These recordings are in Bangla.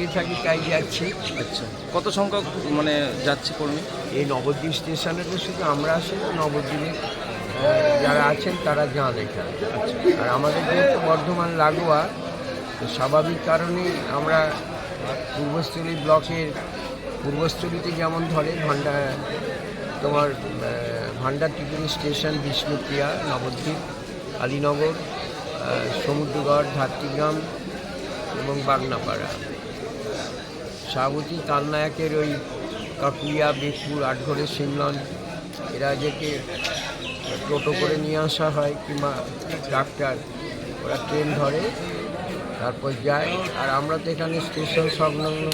দিয়ে থাকি তাই যাচ্ছি। আচ্ছা কত সংখ্যক মানে যাচ্ছে কর্মী? এই নবদ্বীপ স্টেশনে তো শুধু আমরা আসি না নবদ্বীপে যারা আছেন তারা যান এখানে। আর আমাদের যেহেতু বর্ধমান লাগোয়া তো স্বাভাবিক কারণেই আমরা পূর্বস্থলী ব্লকের পূর্বস্থলীতে যেমন ধরে ভান্ডা তোমার ভান্ডার টিকিনি স্টেশন বিষ্ণুপ্রিয়া নবদ্বীপ আলীনগর সমুদ্রগড় ধাত্রীগ্রাম এবং বাগনাপাড়া। শাহবতী কালনায়কের ওই কাকুইয়া বেগপুর আটঘরে সিমলন, এরা যেকে টোটো করে নিয়ে আসা হয় কিংবা ডাক্তার, ওরা ট্রেন ধরে, তারপর যায়। আর আমরা তো এখানে স্টেশন সংলগ্ন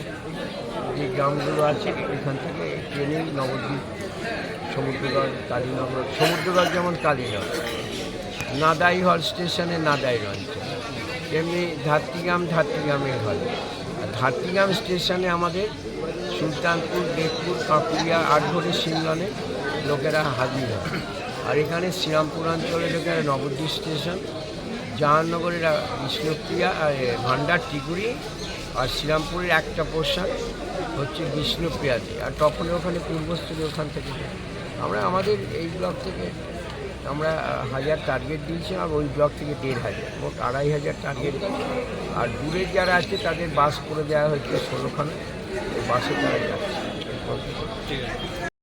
যে গ্রামগুলো আছে, এখান থেকে ট্রেনেই নবদ্বীপ, সমুদ্রগড়, কালীনগর, সমুদ্রগড় যেমন কালীনগর নাদাই হল স্টেশনে নাদাই লঞ্চ তেমনি ধাত্রীগ্রাম ধাত্রীগ্রামে হল আর স্টেশনে আমাদের সুলতানপুর বেগপুর কাকুরিয়া আটঘরে সিমলনে লোকেরা হাজির হয়। আর এখানে শ্রীরামপুর অঞ্চলের লোকেরা নবদ্বীপ স্টেশন, জাহাননগরের বিষ্ণুপ্রিয়া ভান্ডার, টিকুরি আর শ্রীরামপুরের একটা পোর্শন হচ্ছে বিষ্ণুপ্রিয়াতে। আর তখন ওখানে পূর্বস্থলী ওখান থেকে আমরা আমাদের এই ব্লক থেকে আমরা হাজার টার্গেট দিয়েছি আর ওই ব্লক থেকে দেড় হাজার, মোট আড়াই হাজার টার্গেট আর দূরে যারা আছে, তাদের বাস করে দেওয়া হচ্ছে ষোলোখানে বাসে তারা যাচ্ছে।